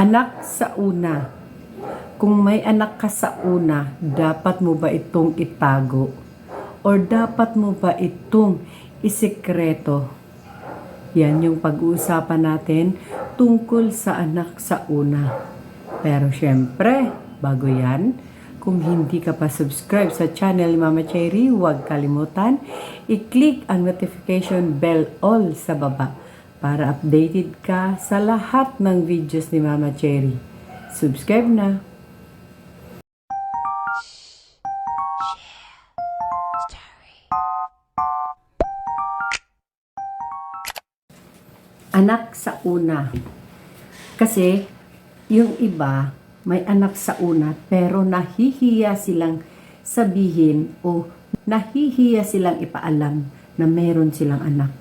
Anak sa una. Kung may anak ka sa una, dapat mo ba itong itago? Or dapat mo ba itong isikreto? Yan yung pag-uusapan natin tungkol sa anak sa una. Pero syempre, bago yan, kung hindi ka pa subscribe sa channel ni Mama Cherry, huwag kalimutan i-click ang notification bell all sa baba para updated ka sa lahat ng videos ni Mama Cherry. Subscribe na! Anak sa una. Kasi yung iba may anak sa una pero nahihiya silang sabihin o nahihiya silang ipaalam na meron silang anak.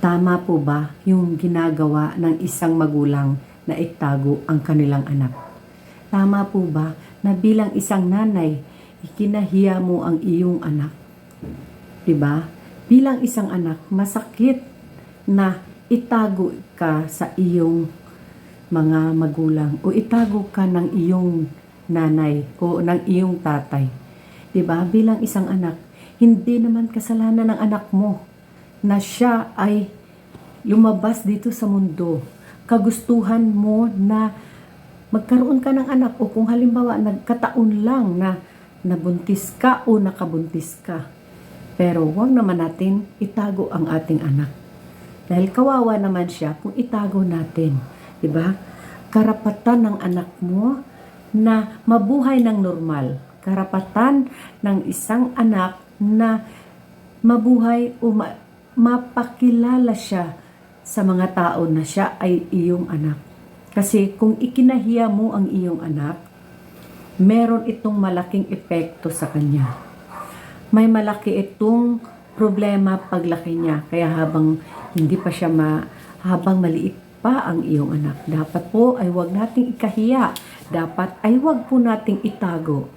Tama po ba yung ginagawa ng isang magulang na itago ang kanilang anak? Tama po ba na bilang isang nanay, ikinahiya mo ang iyong anak? 'Di ba? Bilang isang anak, masakit na itago ka sa iyong mga magulang o itago ka ng iyong nanay o ng iyong tatay. 'Di ba? Bilang isang anak, hindi naman kasalanan ng anak mo na siya ay lumabas dito sa mundo. Kagustuhan mo na magkaroon ka ng anak o kung halimbawa nagkataon lang na nabuntis ka o nakabuntis ka. Pero huwag naman natin itago ang ating anak. Dahil kawawa naman siya kung itago natin. 'Di ba? Karapatan ng anak mo na mabuhay ng normal. Karapatan ng isang anak na mabuhay o ma- mapakilala siya sa mga tao na siya ay iyong anak. Kasi kung ikinahiya mo ang iyong anak, meron itong malaking epekto sa kanya. May malaki itong problema paglaki niya. Kaya habang hindi pa siya ma, habang maliit pa ang iyong anak, dapat po ay wag nating ikahiya. Dapat ay wag po nating itago.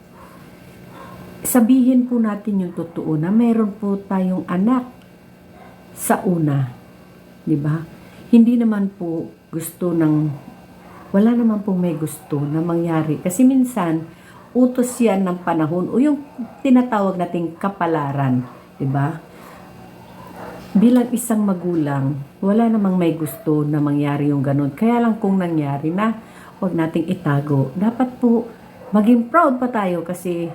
Sabihin po natin yung totoo na meron po tayong anak sa una. 'Di ba? Hindi naman po gusto ng wala naman pong may gusto na mangyari kasi minsan utos yan ng panahon o yung tinatawag nating kapalaran, 'di ba? Bilang isang magulang, wala namang may gusto na mangyari yung ganun. Kaya lang kung nangyari na, huwag nating itago. Dapat po maging proud pa tayo kasi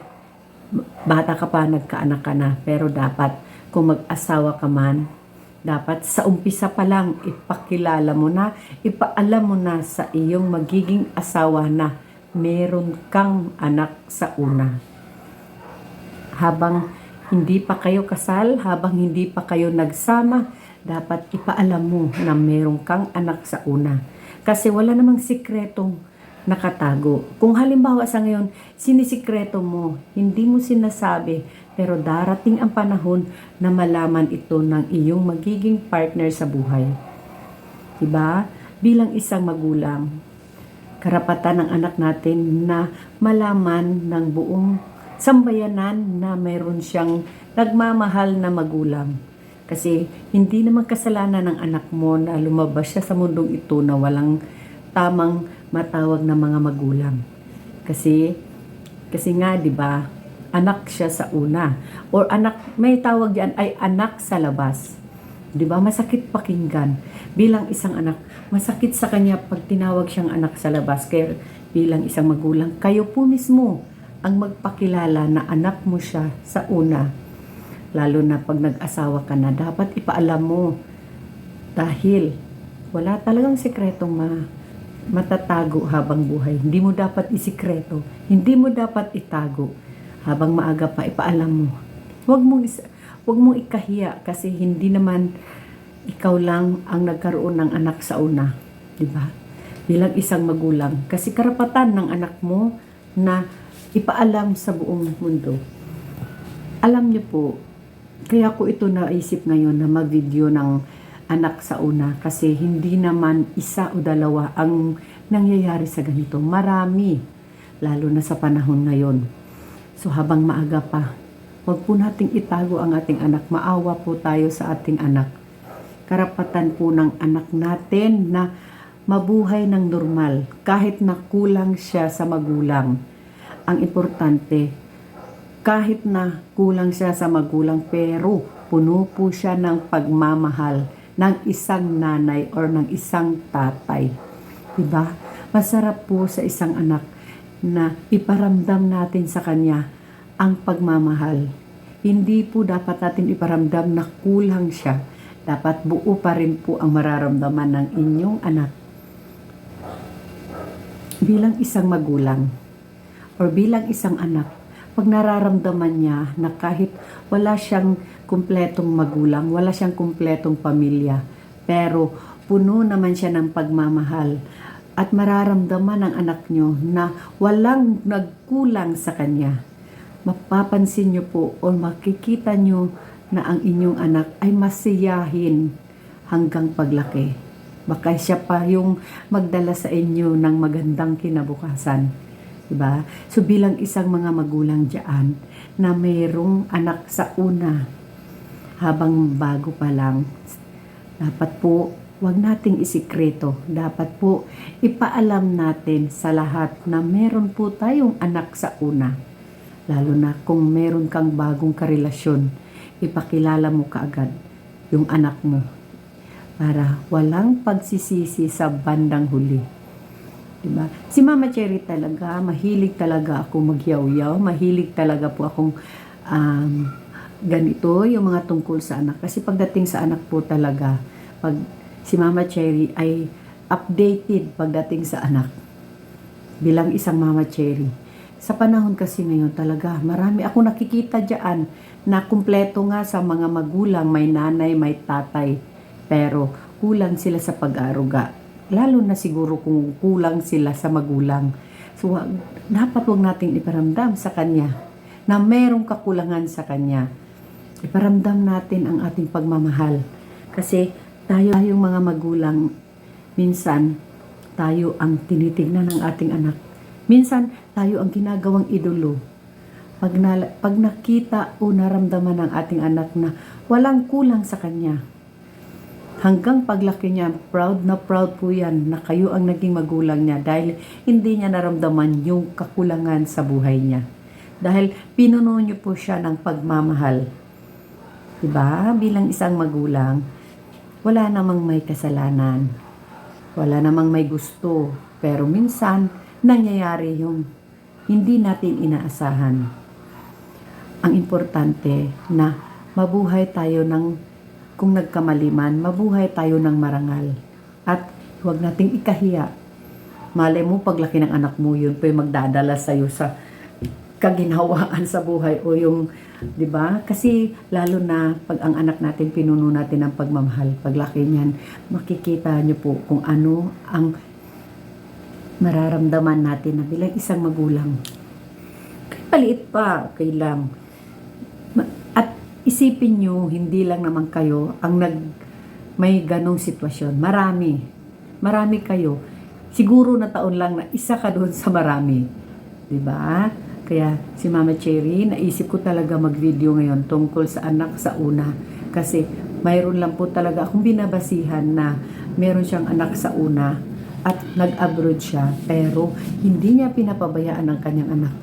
bata ka pa, nagkaanak ka na. Pero dapat kung mag-asawa ka man, dapat sa umpisa pa lang ipakilala mo na, ipaalam mo na sa iyong magiging asawa na meron kang anak sa una. Habang hindi pa kayo kasal, habang hindi pa kayo nagsama, dapat ipaalam mo na meron kang anak sa una. Kasi wala namang sikretong nakatago. Kung halimbawa sa ngayon, sinisikreto mo, hindi mo sinasabi, pero darating ang panahon na malaman ito ng iyong magiging partner sa buhay. Diba? Bilang isang magulang, karapatan ng anak natin na malaman ng buong sambayanan na mayroon siyang nagmamahal na magulang. Kasi hindi naman kasalanan ng anak mo na lumabas siya sa mundong ito na walang tamang matawag na mga magulang. Kasi kasi nga 'di ba, anak siya sa una or anak may tawag diyan ay anak sa labas. 'Di ba? Masakit pakinggan bilang isang anak. Masakit sa kanya pag tinawag siyang anak sa labas. Kaya bilang isang magulang, kayo po mismo ang magpakilala na anak mo siya sa una. Lalo na pag nag-asawa ka na, dapat ipaalam mo. Dahil wala talagang sekretong ma matatago habang buhay. Hindi mo dapat isikreto. Hindi mo dapat itago. Habang maaga pa, ipaalam mo. Huwag mong, huwag mong ikahiya kasi hindi naman ikaw lang ang nagkaroon ng anak sa una. Di ba? Bilang isang magulang. Kasi karapatan ng anak mo na ipaalam sa buong mundo. Alam niyo po, kaya ko ito naisip ngayon na mag-video ng anak sa una kasi hindi naman isa o dalawa ang nangyayari sa ganito. Marami, lalo na sa panahon ngayon. So habang maaga pa, huwag po nating itago ang ating anak. Maawa po tayo sa ating anak. Karapatan po ng anak natin na mabuhay ng normal kahit na kulang siya sa magulang. Ang importante, kahit na kulang siya sa magulang pero puno po siya ng pagmamahal ng isang nanay or ng isang tatay. Diba? Masarap po sa isang anak na iparamdam natin sa kanya ang pagmamahal. Hindi po dapat natin iparamdam na kulang siya. Dapat buo pa rin po ang mararamdaman ng inyong anak. Bilang isang magulang or bilang isang anak, pag nararamdaman niya na kahit wala siyang kumpletong magulang, wala siyang kumpletong pamilya, pero puno naman siya ng pagmamahal at mararamdaman ng anak nyo na walang nagkulang sa kanya. Mapapansin nyo po o makikita nyo na ang inyong anak ay masiyahin hanggang paglaki. Baka siya pa yung magdala sa inyo ng magandang kinabukasan. Diba? So bilang isang mga magulang dyan na mayroong anak sa una habang bago pa lang, dapat po wag nating isikreto. Dapat po ipaalam natin sa lahat na meron po tayong anak sa una. Lalo na kung meron kang bagong karelasyon, ipakilala mo kaagad yung anak mo para walang pagsisisi sa bandang huli. Diba? Si Mama Cherry talaga, mahilig talaga ako magyaw-yaw, mahilig talaga po akong um, ganito, yung mga tungkol sa anak. Kasi pagdating sa anak po talaga, pag si Mama Cherry ay updated pagdating sa anak bilang isang Mama Cherry. Sa panahon kasi ngayon talaga, marami ako nakikita dyan na kumpleto nga sa mga magulang, may nanay, may tatay, pero kulang sila sa pag-aruga. Lalo na siguro kung kulang sila sa magulang. So, dapat wag nating iparamdam sa kanya na merong kakulangan sa kanya. Iparamdam natin ang ating pagmamahal. Kasi tayo tayong mga magulang, minsan tayo ang tinitignan ng ating anak. Minsan tayo ang ginagawang idolo. Pag, na, pag nakita o naramdaman ng ating anak na walang kulang sa kanya, hanggang paglaki niya, proud na proud po yan na kayo ang naging magulang niya dahil hindi niya naramdaman yung kakulangan sa buhay niya. Dahil pinuno niyo po siya ng pagmamahal. Diba? Bilang isang magulang, wala namang may kasalanan. Wala namang may gusto. Pero minsan, nangyayari yung hindi natin inaasahan. Ang importante na mabuhay tayo ng kung nagkamaliman, mabuhay tayo ng marangal. At huwag nating ikahiya. Malay mo, paglaki ng anak mo, yun po yung magdadala sa'yo sa kaginhawaan sa buhay o yung, di ba? Kasi lalo na pag ang anak natin, pinuno natin ng pagmamahal, paglaki niyan, makikita niyo po kung ano ang mararamdaman natin na bilang isang magulang. Paliit pa, okay lang. At isipin nyo, hindi lang naman kayo ang nag may ganong sitwasyon. Marami. Marami kayo. Siguro na taon lang na isa ka doon sa marami. 'Di ba? Kaya si Mama Cherry, naisip ko talaga mag-video ngayon tungkol sa anak sa una. Kasi mayroon lang po talaga akong binabasihan na meron siyang anak sa una at nag-abroad siya pero hindi niya pinapabayaan ang kanyang anak.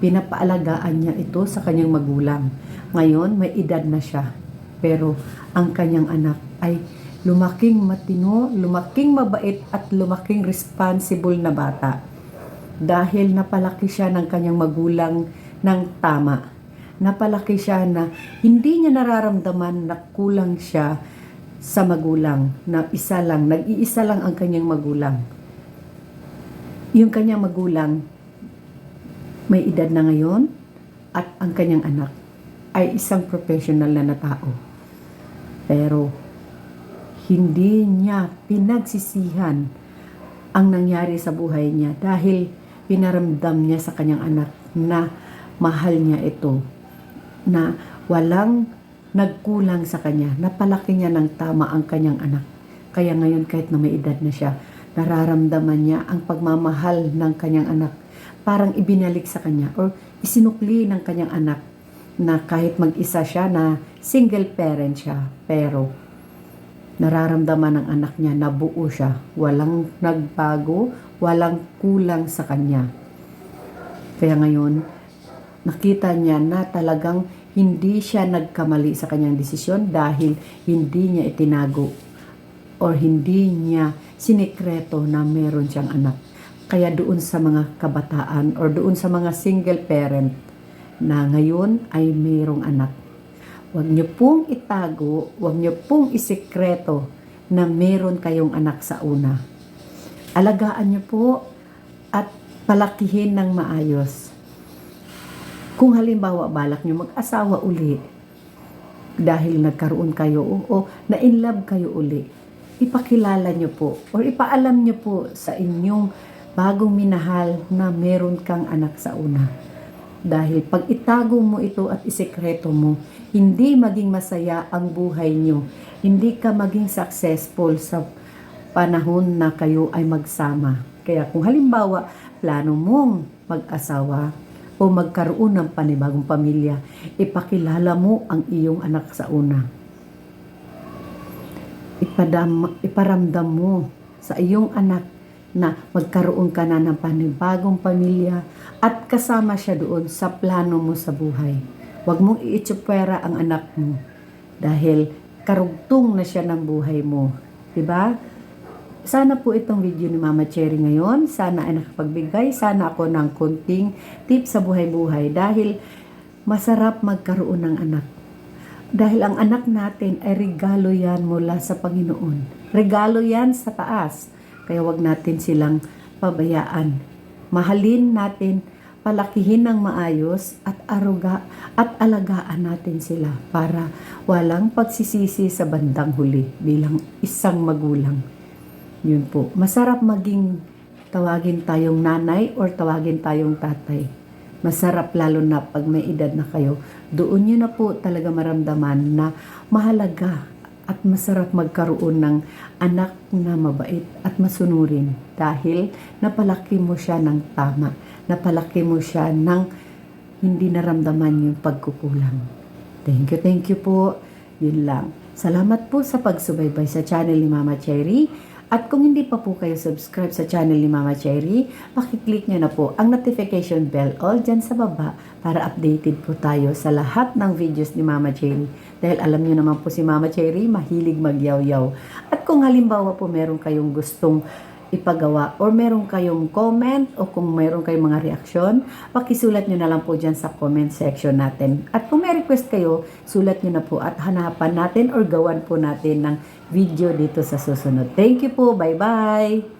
Pinapaalagaan niya ito sa kanyang magulang. Ngayon, may edad na siya. Pero ang kanyang anak ay lumaking matino, lumaking mabait at lumaking responsible na bata. Dahil napalaki siya ng kanyang magulang ng tama. Napalaki siya na hindi niya nararamdaman na kulang siya sa magulang na isa lang, nag-iisa lang ang kanyang magulang. Yung kanyang magulang may edad na ngayon at ang kanyang anak ay isang professional na na tao. Pero hindi niya pinagsisihan ang nangyari sa buhay niya dahil pinaramdam niya sa kanyang anak na mahal niya ito na walang nagkulang sa kanya napalaki niya ng tama ang kanyang anak. Kaya ngayon kahit na may edad na siya nararamdaman niya ang pagmamahal ng kanyang anak. Parang ibinalik sa kanya or isinukli ng kanyang anak na kahit mag-isa siya na single parent siya pero nararamdaman ng anak niya na buo siya. Walang nagbago, walang kulang sa kanya. Kaya ngayon, nakita niya na talagang hindi siya nagkamali sa kanyang desisyon dahil hindi niya itinago or hindi niya sinikreto na meron siyang anak. Kaya doon sa mga kabataan or doon sa mga single parent na ngayon ay mayroong anak. Huwag niyo pong itago, huwag niyo pong isikreto na meron kayong anak sa una. Alagaan niyo po at palakihin ng maayos. Kung halimbawa balak niyo mag-asawa uli dahil nagkaroon kayo o, o na-inlove kayo uli, ipakilala niyo po or ipaalam niyo po sa inyong bagong minahal na meron kang anak sa una. Dahil pag itago mo ito at isekreto mo, hindi maging masaya ang buhay niyo. Hindi ka maging successful sa panahon na kayo ay magsama. Kaya kung halimbawa, plano mong mag-asawa o magkaroon ng panibagong pamilya, ipakilala mo ang iyong anak sa una. Ipadam, iparamdam mo sa iyong anak na magkaroon ka na ng panibagong pamilya at kasama siya doon sa plano mo sa buhay. Huwag mong iitsupwera ang anak mo dahil karugtong na siya ng buhay mo. ba? Sana po itong video ni Mama Cherry ngayon, sana ay nakapagbigay, sana ako ng konting tips sa buhay-buhay dahil masarap magkaroon ng anak. Dahil ang anak natin ay regalo yan mula sa Panginoon. Regalo yan sa taas. Kaya wag natin silang pabayaan. Mahalin natin, palakihin ng maayos at aruga at alagaan natin sila para walang pagsisisi sa bandang huli bilang isang magulang. Yun po. Masarap maging tawagin tayong nanay or tawagin tayong tatay. Masarap lalo na pag may edad na kayo. Doon nyo na po talaga maramdaman na mahalaga at masarap magkaroon ng anak na mabait at masunurin dahil napalaki mo siya ng tama. Napalaki mo siya ng hindi naramdaman yung pagkukulang. Thank you, thank you po. Yun lang. Salamat po sa pagsubaybay sa channel ni Mama Cherry. At kung hindi pa po kayo subscribe sa channel ni Mama Cherry, pakiclick nyo na po ang notification bell all dyan sa baba para updated po tayo sa lahat ng videos ni Mama Cherry. Dahil alam nyo naman po si Mama Cherry, mahilig magyaw-yaw. At kung halimbawa po meron kayong gustong ipagawa or meron kayong comment o kung meron kayong mga reaksyon, pakisulat nyo na lang po dyan sa comment section natin. At kung may request kayo, sulat nyo na po at hanapan natin or gawan po natin ng video dito sa susunod. Thank you po. Bye-bye!